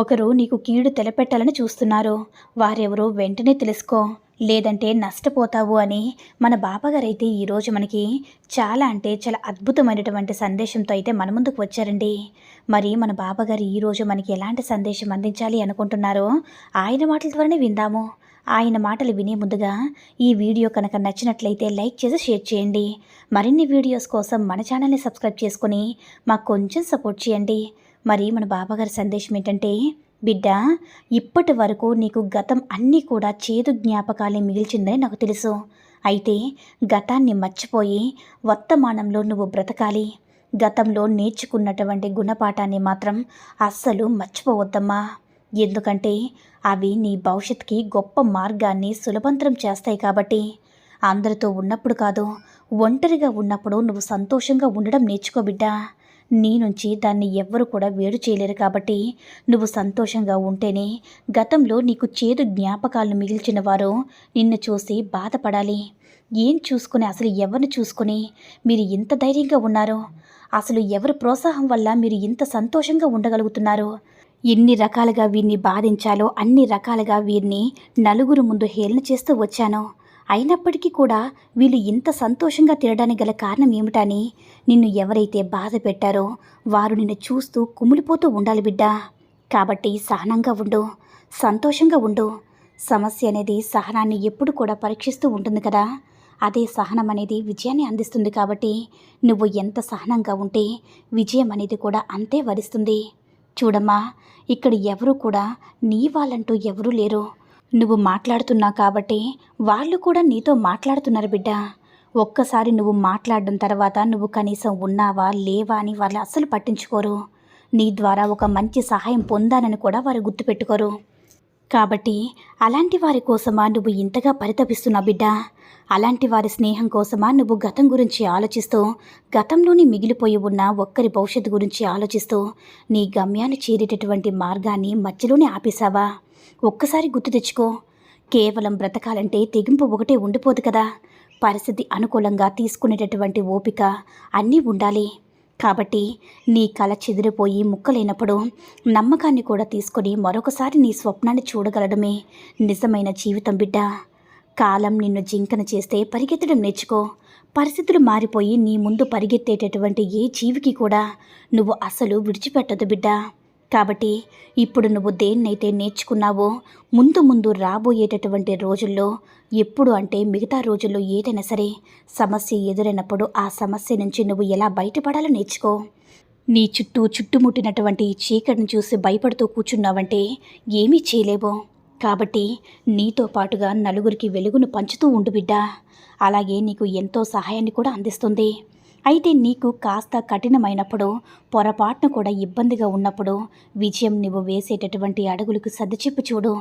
ఒకరు నీకు కీడు తెలపెట్టాలని చూస్తున్నారు. వారెవరో వెంటనే తెలుసుకో. లేదంటే నష్టపోతావు అని మన బాబాగారైతే ఈరోజు మనకి చాలా అంటే చాలా అద్భుతమైనటువంటి సందేశంతో అయితే మన ముందుకు వచ్చారండి. మరి మన బాబాగారు ఈరోజు మనకి ఎలాంటి సందేశం అందించాలి అనుకుంటున్నారో ఆయన మాటల ద్వారానే విందాము. ఆయన మాటలు వినే ముందుగా ఈ వీడియో కనుక నచ్చినట్లయితే లైక్ చేసి షేర్ చేయండి. మరిన్ని వీడియోస్ కోసం మన ఛానల్ని సబ్స్క్రైబ్ చేసుకుని మాకు కొంచెం సపోర్ట్ చేయండి. మరి మన బాబాగారి సందేశం ఏంటంటే బిడ్డ ఇప్పటి వరకు నీకు గతం అన్నీ కూడా చేదు జ్ఞాపకాలే మిగిల్చిందని నాకు తెలుసు. అయితే గతాన్ని మర్చిపోయి వర్తమానంలో నువ్వు బ్రతకాలి. గతంలో నేర్చుకున్నటువంటి గుణపాఠాన్ని మాత్రం అస్సలు మర్చిపోవద్దమ్మా. ఎందుకంటే అవి నీ భవిష్యత్తుకి గొప్ప మార్గాన్ని సులభంతరం చేస్తాయి కాబట్టి. అందరితో ఉన్నప్పుడు కాదు ఒంటరిగా ఉన్నప్పుడు నువ్వు సంతోషంగా ఉండడం నేర్చుకో బిడ్డా. నీ నుంచి దాన్ని ఎవ్వరు కూడా వేరు చేయలేరు కాబట్టి నువ్వు సంతోషంగా ఉంటేనే గతంలో నీకు చేదు జ్ఞాపకాలను మిగిల్చిన వారు నిన్ను చూసి బాధపడాలి. ఏం చూసుకుని అసలు ఎవరిని చూసుకుని మీరు ఇంత ధైర్యంగా ఉన్నారో? అసలు ఎవరి ప్రోత్సాహం వల్ల మీరు ఇంత సంతోషంగా ఉండగలుగుతున్నారు? ఎన్ని రకాలుగా వీరిని బాధించాలో అన్ని రకాలుగా వీరిని నలుగురు ముందు హేళన చేస్తూ వచ్చాను. అయినప్పటికీ కూడా వీళ్ళు ఇంత సంతోషంగా తినడానికి గల కారణం ఏమిటని నిన్ను ఎవరైతే బాధ పెట్టారో వారు నిన్ను చూస్తూ కుమిలిపోతూ ఉండాలి బిడ్డా. కాబట్టి సహనంగా ఉండు సంతోషంగా ఉండు. సమస్య అనేది సహనాన్ని ఎప్పుడు కూడా పరీక్షిస్తూ ఉంటుంది కదా. అదే సహనం అనేది విజయాన్ని అందిస్తుంది కాబట్టి నువ్వు ఎంత సహనంగా ఉంటే విజయం అనేది కూడా అంతే వరిస్తుంది. చూడమ్మా ఇక్కడ ఎవరు కూడా నీ వాళ్ళంటూ ఎవరూ లేరు. నువ్వు మాట్లాడుతున్నావు కాబట్టి వాళ్ళు కూడా నీతో మాట్లాడుతున్నారు బిడ్డ. ఒక్కసారి నువ్వు మాట్లాడడం తర్వాత నువ్వు కనీసం ఉన్నావా లేవా అని వాళ్ళు అస్సలు పట్టించుకోరు. నీ ద్వారా ఒక మంచి సహాయం పొందానని కూడా వారు గుర్తుపెట్టుకోరు. కాబట్టి అలాంటి వారి కోసమా నువ్వు ఇంతగా పరితపిస్తున్నా బిడ్డ? అలాంటి వారి స్నేహం కోసమా నువ్వు గతం గురించి ఆలోచిస్తూ గతంలోని మిగిలిపోయి ఉన్న ఒక్కరి భవిష్యత్తు గురించి ఆలోచిస్తూ నీ గమ్యాన్ని చేరేటటువంటి మార్గాన్ని మధ్యలోనే ఆపేశావా? ఒక్కసారి గుర్తు తెచ్చుకో. కేవలం బ్రతకాలంటే తెగింపు ఒకటే ఉండిపోదు కదా. పరిస్థితి అనుకూలంగా తీసుకునేటటువంటి ఓపిక అన్నీ ఉండాలి. కాబట్టి నీ కళ చెదిరిపోయి ముక్కలేనప్పుడు నమ్మకాన్ని కూడా తీసుకొని మరొకసారి నీ స్వప్నాన్ని చూడగలడమే నిజమైన జీవితం బిడ్డ. కాలం నిన్ను జింకన చేస్తే పరిగెత్తడం నేర్చుకో. పరిస్థితులు మారిపోయి నీ ముందు పరిగెత్తేటటువంటి ఏ జీవికి కూడా నువ్వు అసలు విడిచిపెట్టదు బిడ్డ. కాబట్టి ఇప్పుడు నువ్వు దేన్నైతే నేర్చుకున్నావో ముందు ముందు రాబోయేటటువంటి రోజుల్లో ఎప్పుడు అంటే మిగతా రోజుల్లో ఏదైనా సరే సమస్య ఎదురైనప్పుడు ఆ సమస్య నుంచి నువ్వు ఎలా బయటపడాలో నేర్చుకో. నీ చుట్టూ చుట్టుముట్టినటువంటి చీకటిని చూసి భయపడుతూ కూర్చున్నావంటే ఏమీ చేయలేవు. కాబట్టి నీతో పాటుగా నలుగురికి వెలుగును పంచుతూ ఉండు బిడ్డా. అలాగే నీకు ఎంతో సహాయాన్ని కూడా అందిస్తుంది. అయితే నీకు కాస్త కఠినమైనప్పుడు పొరపాటును కూడా ఇబ్బందిగా ఉన్నప్పుడు విజయం నువ్వు వేసేటటువంటి అడుగులకు సర్దిచెప్పు చూడు.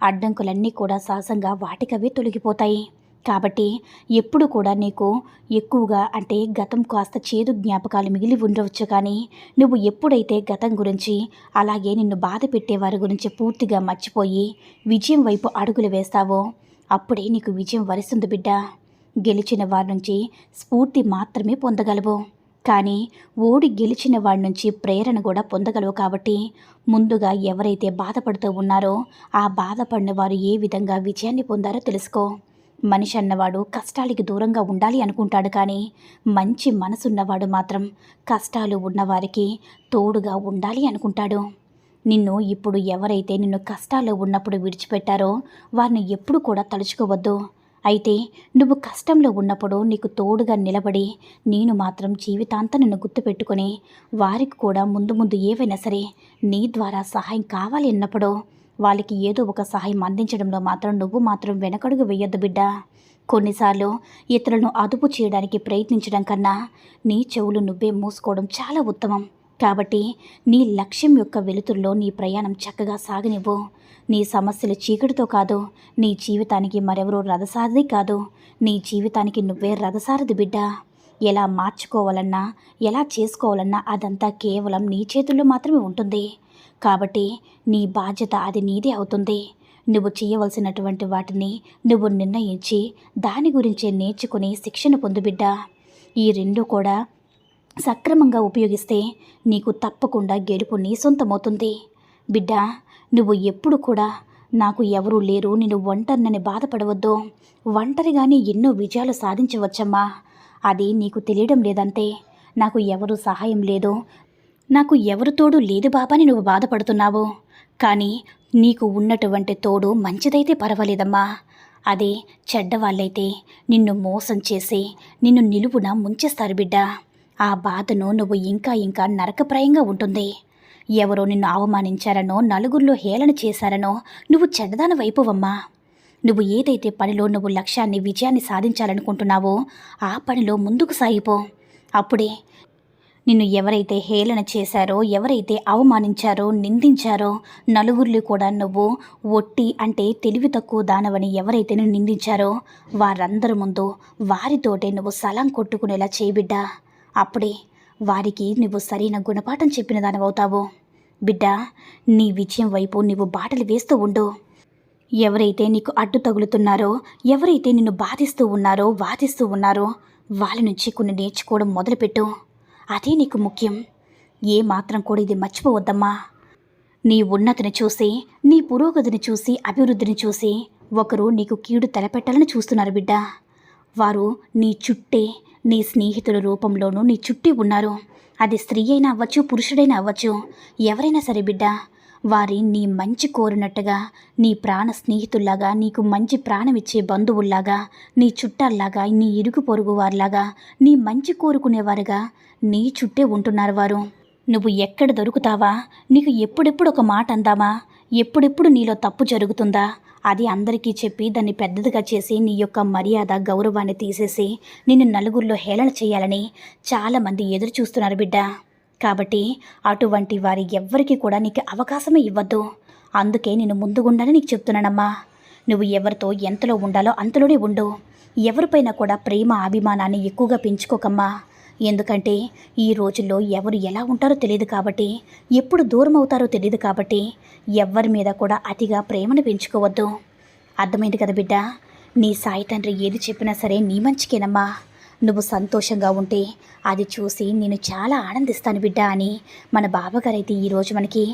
అడ్డంకులన్నీ కూడా సహజంగా వాటికవే తొలగిపోతాయి. కాబట్టి ఎప్పుడు కూడా నీకు ఎక్కువగా అంటే గతం కాస్త చేదు జ్ఞాపకాలు మిగిలి ఉండవచ్చు కానీ నువ్వు ఎప్పుడైతే గతం గురించి అలాగే నిన్ను బాధ పెట్టేవారి గురించి పూర్తిగా మర్చిపోయి విజయం వైపు అడుగులు వేస్తావో అప్పుడే నీకు విజయం వరిస్తుంది బిడ్డ. గెలిచిన వారి నుంచి స్ఫూర్తి మాత్రమే పొందగలవు. కానీ ఓడి గెలిచిన వాడి నుంచి ప్రేరణ కూడా పొందగలవు కాబట్టి ముందుగా ఎవరైతే బాధపడుతూ ఉన్నారో ఆ బాధపడిన వారు ఏ విధంగా విజయాన్ని పొందారో తెలుసుకో. మనిషి అన్నవాడు కష్టాలకి దూరంగా ఉండాలి అనుకుంటాడు కానీ మంచి మనసున్నవాడు మాత్రం కష్టాలు ఉన్నవారికి తోడుగా ఉండాలి అనుకుంటాడు. నిన్ను ఇప్పుడు ఎవరైతే నిన్ను కష్టాల్లో ఉన్నప్పుడు విడిచిపెట్టారో వారిని ఎప్పుడు కూడా తలుచుకోవద్దు. అయితే నువ్వు కష్టంలో ఉన్నప్పుడు నీకు తోడుగా నిలబడి నేను మాత్రం జీవితాంతం నిన్ను గుర్తుపెట్టుకొని వారికి కూడా ముందు ముందు ఏవైనా సరే నీ ద్వారా సహాయం కావాలి అన్నప్పుడు వాళ్ళకి ఏదో ఒక సహాయం అందించడంలో మాత్రం నువ్వు మాత్రం వెనకడుగు వెయ్యొద్దు బిడ్డ. కొన్నిసార్లు ఇతరులను అదుపు చేయడానికి ప్రయత్నించడం కన్నా నీ చెవులు నువ్వే మూసుకోవడం చాలా ఉత్తమం. కాబట్టి నీ లక్ష్యం యొక్క వెలుతుల్లో నీ ప్రయాణం చక్కగా సాగనివ్వు. నీ సమస్యలు చీకటితో కాదు నీ జీవితానికి మరెవరూ రథసారథి కాదు. నీ జీవితానికి నువ్వే రథసారథి బిడ్డ. ఎలా మార్చుకోవాలన్నా ఎలా చేసుకోవాలన్నా అదంతా కేవలం నీ చేతుల్లో మాత్రమే ఉంటుంది. కాబట్టి నీ బాధ్యత అది నీదే అవుతుంది. నువ్వు చేయవలసినటువంటి వాటిని నువ్వు నిర్ణయించి దాని గురించే నేర్చుకుని శిక్షణ పొందుబిడ్డా ఈ రెండు కూడా సక్రమంగా ఉపయోగిస్తే నీకు తప్పకుండా గెలుపు నీ సొంతమవుతుంది. బిడ్డ నువ్వు ఎప్పుడు కూడా నాకు ఎవరూ లేరు నేను ఒంటరినని బాధపడవద్దు. ఒంటరిగానే ఎన్నో విజయాలు సాధించవచ్చమ్మా. అది నీకు తెలియడం లేదంతే నాకు ఎవరు సహాయం లేదు. నాకు ఎవరు తోడు లేదు బాబాని నువ్వు బాధపడుతున్నావు. కానీ నీకు ఉన్నటువంటి తోడు మంచిదైతే పర్వాలేదమ్మా. అదే చెడ్డవాళ్ళైతే నిన్ను మోసం చేసి నిన్ను నిలువున ముంచేస్తారు బిడ్డ. ఆ బాధను నువ్వు ఇంకా ఇంకా నరకప్రాయంగా ఉంటుంది. ఎవరో నిన్ను అవమానించారనో నలుగురిలో హేళన చేశారనో నువ్వు చెడ్డదాని వైపువమ్మా. నువ్వు ఏదైతే పనిలో నువ్వు లక్ష్యాన్ని విజయాన్ని సాధించాలనుకుంటున్నావో ఆ పనిలో ముందుకు సాగిపో. అప్పుడే నిన్ను ఎవరైతే హేళన చేశారో ఎవరైతే అవమానించారో నిందించారో నలుగురిలో కూడా నువ్వు ఒట్టి అంటే తెలివి తక్కువ దానవని ఎవరైతే నిన్ను నిందించారో వారందరి ముందు వారితోటే నువ్వు సలం కొట్టుకునేలా చేయబిడ్డా అప్పుడే వారికి నువ్వు సరైన గుణపాఠం చెప్పిన దానివవుతావు బిడ్డ నీ విజయం వైపు నువ్వు బాటలు వేస్తూ ఉండు. ఎవరైతే నీకు అడ్డు తగులుతున్నారో ఎవరైతే నిన్ను బాధిస్తూ ఉన్నారో వాదిస్తూ ఉన్నారో వాళ్ళ నుంచి కొన్ని నేర్చుకోవడం మొదలుపెట్టు. అదే నీకు ముఖ్యం. ఏ మాత్రం కూడా ఇది మర్చిపోవద్దమ్మా. నీ ఉన్నతిని చూసి నీ పురోగతిని చూసి అభివృద్ధిని చూసి ఒకరు నీకు కీడు తలపెట్టాలని చూస్తున్నారు బిడ్డ. వారు నీ చుట్టే నీ స్నేహితుల రూపంలోనూ నీ చుట్టి ఉన్నారు. అది స్త్రీ అయినా అవ్వచ్చు పురుషుడైనా అవ్వచ్చు. ఎవరైనా సరే బిడ్డ వారి నీ మంచి కోరినట్టుగా నీ ప్రాణ స్నేహితుల్లాగా నీకు మంచి ప్రాణం ఇచ్చే బంధువుల్లాగా నీ చుట్టాల్లాగా నీ ఇరుగు పొరుగు వారిలాగా నీ మంచి కోరుకునేవారుగా నీ చుట్టే ఉంటున్నారు వారు. నువ్వు ఎక్కడ దొరుకుతావా? నీకు ఎప్పుడెప్పుడు ఒక మాట అందామా? ఎప్పుడెప్పుడు నీలో తప్పు జరుగుతుందా? అది అందరికీ చెప్పి దాన్ని పెద్దదిగా చేసి నీ యొక్క మర్యాద గౌరవాన్ని తీసేసి నిన్ను నలుగురిలో హేళన చేయాలని చాలామంది ఎదురు చూస్తున్నారు బిడ్డ. కాబట్టి అటువంటి వారి ఎవ్వరికీ కూడా నీకు అవకాశమే ఇవ్వద్దు. అందుకే నేను ముందుగుండాలని నీకు చెప్తున్నానమ్మా. నువ్వు ఎవరితో ఎంతలో ఉండాలో అంతలోనే ఉండు. ఎవరిపైన కూడా ప్రేమ అభిమానాన్ని ఎక్కువగా పెంచుకోకమ్మా. ఎందుకంటే ఈ రోజుల్లో ఎవరు ఎలా ఉంటారో తెలియదు కాబట్టి ఎప్పుడు దూరం అవుతారో తెలియదు కాబట్టి ఎవ్వరి మీద కూడా అతిగా ప్రేమను పెంచుకోవద్దు. అర్థమైంది కదా బిడ్డ? నీ సాయి తండ్రి ఏది చెప్పినా సరే నీ మంచికేనమ్మా. నువ్వు సంతోషంగా ఉంటే అది చూసి నేను చాలా ఆనందిస్తాను బిడ్డ అని మన బాబాగారు అయితే ఈరోజు మనకి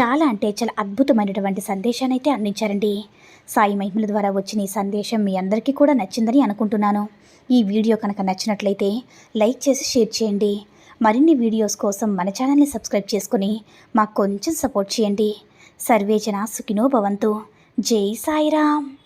చాలా అంటే చాలా అద్భుతమైనటువంటి సందేశాన్ని అయితే అందించారండి. సాయి మహిమల ద్వారా వచ్చిన ఈ సందేశం మీ అందరికీ కూడా నచ్చిందని అనుకుంటున్నాను. ఈ వీడియో కనుక నచ్చినట్లయితే లైక్ చేసి షేర్ చేయండి. మరిన్ని వీడియోస్ కోసం మన ఛానల్ని సబ్స్క్రైబ్ చేసుకుని మాకు కొంచెం సపోర్ట్ చేయండి. సర్వేజన సుఖినో భవంతు. జై సాయిరామ్.